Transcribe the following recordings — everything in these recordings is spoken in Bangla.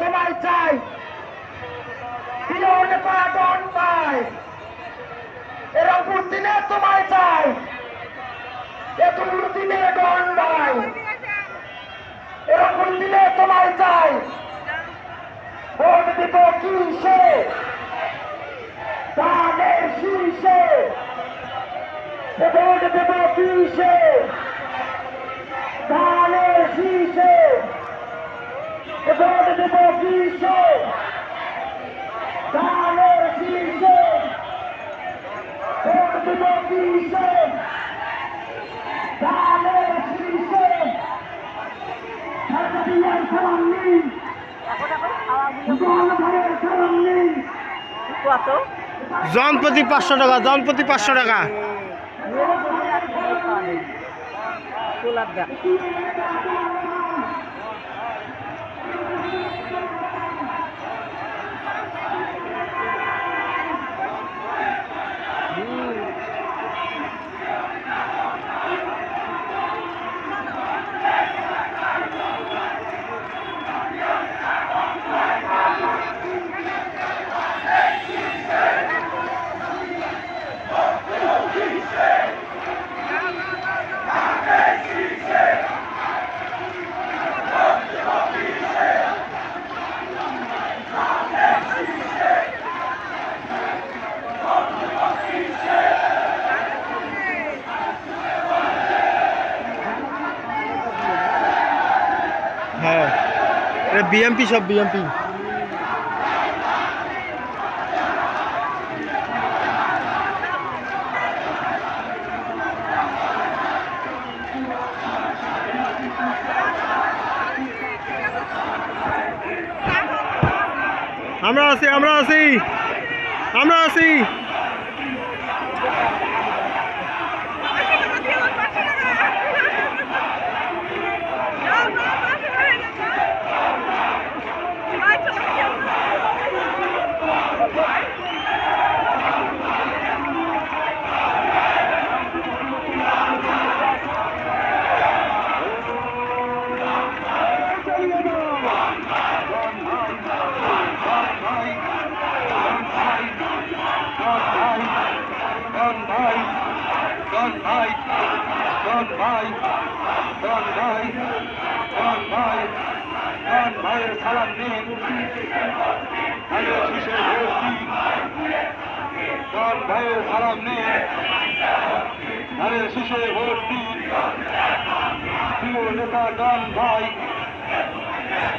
তোমায় চাই এরকম দিনে তোমায় চাই এরকম দিনে ডন ভাই এরকম দিনে তোমায় চাই ভোট দিব কিসে ধানের শীর্ষে ভোট দেব কিসে ধানের শীর্ষে ভোট দেব কিসে ধানের শীর্ষে ভোট দেব কিসে ধানের শীর্ষে সরকারিয়ার সালাম নেই। জনগণের সালাম নেই। কত জনপ্রতি পাঁচশো টাকা জনপ্রতি পাঁচশো টাকা। গোলাপ হ্যাঁ। এটা বিএমপি সব বিএমপি আমরা আছি আমরা আছি। আমরা আছি Don ভাই Don ভাই Don ভাই Don ভাই Don ভাই Don ভাইয়ের সালাম নিন Don ভাইয়ের সালাম নিন ভাইয়ের শিশে ভোট দিন প্রিয় নেতা ডন ভাই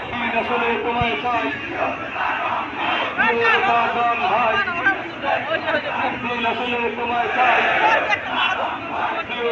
দিন আসলে তোমায় চাই প্রিয় ডন ভাই দিন আসলে তোমায় চাই প্রিয়